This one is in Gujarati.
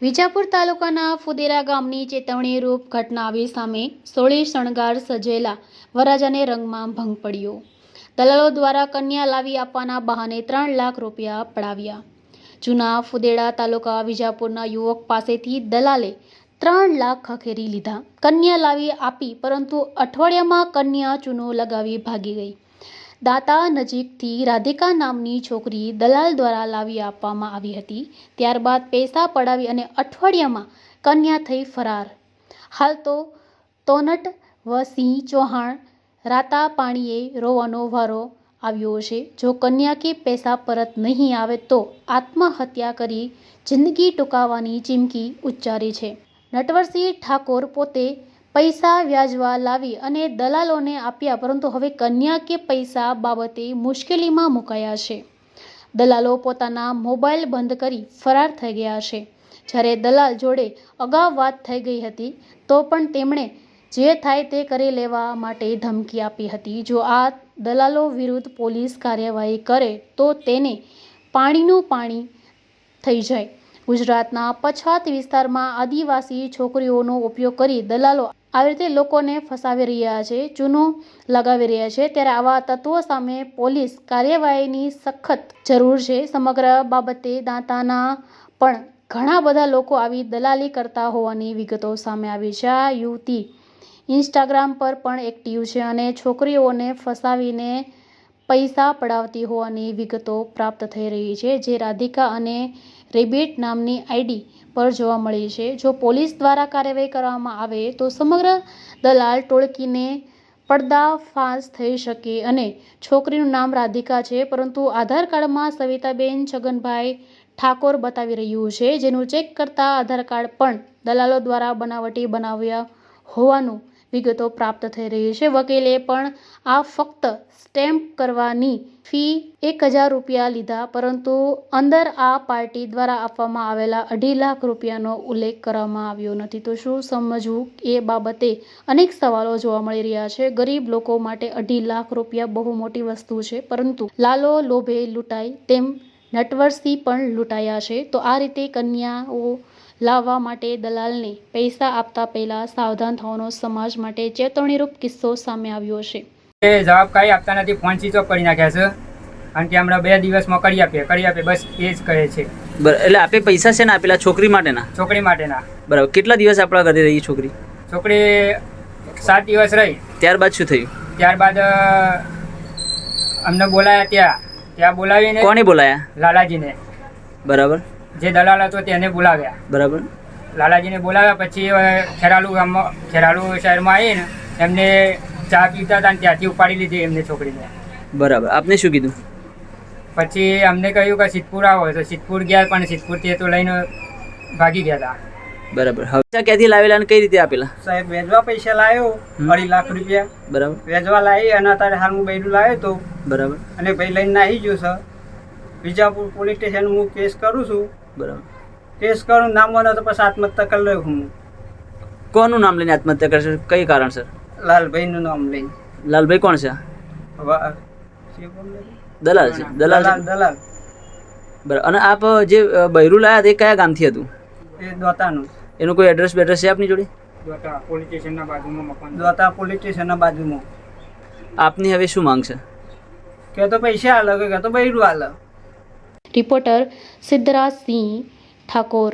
વિજાપુર તાલુકાના ફુદેરા ગામની ચેતવણીરૂપ ઘટના આવી સામે સોળી શણગાર સજેલા વરરાજાને રંગમાં ભંગ પડ્યો. દલાલો દ્વારા કન્યા લાવી આપવાના બહાને ત્રણ લાખ રૂપિયા પડાવ્યા. જૂના ફુદેડા તાલુકા વિજાપુરના યુવક પાસેથી દલાલે ત્રણ લાખ ખખેરી લીધા. કન્યા લાવી આપી, પરંતુ અઠવાડિયામાં કન્યા ચૂનો લગાવી ભાગી ગઈ. દાતા નજીકથી રાધિકા નામની છોકરી દલાલ દ્વારા લાવી આપવામાં આવી હતી. ત્યારબાદ પૈસા પડાવી અને અઠવાડિયામાં કન્યા થઈ ફરાર. હાલ તો તોનટ વ સિંહ ચૌહાણ રાતા પાણીએ રોવાનો વારો આવ્યો છે. જો કન્યા કે પૈસા પરત નહીં આવે તો આત્મહત્યા કરી જિંદગી ટૂંકાવાની ચીમકી ઉચ્ચારી છે. નટવરસિંહ ઠાકોર પોતે પૈસા વ્યાજવા લાવી અને દલાલોને આપ્યા. પરંતુ હવે કન્યા કે પૈસા બાબતે મુશ્કેલીમાં મુકાયા છે. દલાલો પોતાના મોબાઈલ બંધ કરી ફરાર થઈ ગયા છે. જ્યારે દલાલ જોડે અગાઉ વાત થઈ ગઈ હતી, તો પણ તેમણે જે થાય તે કરી લેવા માટે ધમકી આપી હતી. જો આ દલાલો વિરુદ્ધ પોલીસ કાર્યવાહી કરે, તો તેને પાણીનું પાણી થઈ જાય. ગુજરાતના પછાત વિસ્તારમાં આદિવાસી છોકરીઓનો ઉપયોગ કરી દલાલો આવી રીતે લોકોને ફસાવી રહ્યા છે, ચૂનો લગાવી રહ્યા છે, ત્યારે આવા તત્વો સામે પોલીસ કાર્યવાહીની સખત જરૂર છે. સમગ્ર બાબતે દાંતાના પણ ઘણા બધા લોકો આવી દલાલી કરતા હોવાની વિગતો સામે આવી છે. આ યુવતી ઇન્સ્ટાગ્રામ પર પણ એક્ટિવ છે અને છોકરીઓને ફસાવીને પૈસા પડાવતી હોવાની વિગતો પ્રાપ્ત થઈ રહી છે, જે રાધિકા અને રેબિટ નામની આઈડી પર જોવા મળી છે. જો પોલીસ દ્વારા કાર્યવાહી કરવામાં આવે, તો સમગ્ર દલાલ ટોળકીને પડદાફાશ થઈ શકે અને છોકરીનું નામ રાધિકા છે. પરંતુ આધાર કાર્ડમાં સવિતાબેન છગનભાઈ ઠાકોર બતાવી રહ્યું છે, જેનું ચેક કરતા આધાર કાર્ડ પણ દલાલો દ્વારા બનાવટી બનાવ્યા હોવાનું વિગતો પ્રાપ્ત થઈ રહી છે. વકીલે પણ આ ફક્ત સ્ટેમ્પ કરવાની ફી એક હજાર રૂપિયા લીધા, પરંતુ અંદર આ પાર્ટી દ્વારા આપવામાં આવેલા અઢી લાખ રૂપિયાનો ઉલ્લેખ કરવામાં આવ્યો નથી. તો શું સમજવું એ બાબતે અનેક સવાલો જોવા મળી રહ્યા છે. ગરીબ લોકો માટે અઢી લાખ રૂપિયા બહુ મોટી વસ્તુ છે, પરંતુ લાલો લોભે લૂંટાય તેમ નટવરસિંહ પણ લૂંટાયા છે. તો આ રીતે કન્યાઓ લાવવા માટે દલાલને પૈસા આપતા પહેલા સાવધાન થવાનો સમાજ માટે ચેતવણીરૂપ કિસ્સો સામે આવ્યો છે. એ જવાબ કાંઈ આપતા નથી ફોન સ્વિચ ઓફ કરી નાખ્યા છે. કારણ કે હમણાં બે દિવસમાં કરી આપીએ કરી આપીએ બસ એ જ કહે છે. બરાબર એટલે આપે પૈસા છે ને આપેલા છોકરી માટેના? છોકરી માટેના. બરાબર કેટલા દિવસ આપણા ઘરે રહી છોકરી? છોકરી સાત દિવસ રહી. ત્યારબાદ શું થયું? ત્યારબાદ અમને બોલાયા ત્યાં. ત્યાં બોલાવીને કોને બોલાયા? લાલાજીને. બરાબર. જે દલાલ હતો તેને બોલાવ્યા. બરાબર. લાલાજીને બોલાવ્યા પછી ખેરાલુ ગામમાં ખેરાલુ શહેરમાં આવીને એમને ચા પીતા હતા અને ત્યાંથી ઉપાડી લીધી એમને છોકરીને. બરાબર. આપને શું કીધું? પછી અમને કહ્યું કે સિદ્ધપુર આવો. તો સિદ્ધપુર ગયા પણ સિદ્ધપુરથી તે તો લઈને ભાગી ગયા હતા. બરાબર. હવે ક્યાંથી લાવેલા અને કઈ રીતે આપેલા? સાહેબ વેચવા પૈસા લાવ્યો. અઢી લાખ રૂપિયા. બરાબર. વેચવા લાવી અને અત્યારે હાલ હું બૈરું લાવ્યો તો બરાબર. અને ભાઈ લઈને નાહી ગયો સર વિજાપુર પોલીસ સ્ટેશન હું કેસ કરું છું. બરાબર. કેસ કરું નામ મને તો પછી આત્મહત્યા કરી લઉં હું. કોનું નામ લઈને આત્મહત્યા કરશે? કઈ કારણ કારણસર લાલભાઈનું નામ લઈને. લાલભાઈ કોણ છે? દલાલ છે. દલાલ દલાલ બરાબર. અને આપ જે બૈરું લાયા તે કયા ગામથી હતું? એ દોતાનું. એનું કોઈ એડ્રેસ બેડ્રેસ છે આપની જોડે? દોતા પોલીસ સ્ટેશનના બાજુમાં મકાન દોતા પોલીસ સ્ટેશનના બાજુમાં. આપની હવે શું માંગ છે? કે તો પૈસા આલે કે તો બૈરું આલે. રિપોર્ટર સિદ્ધરાજ સિંહ ઠાકોર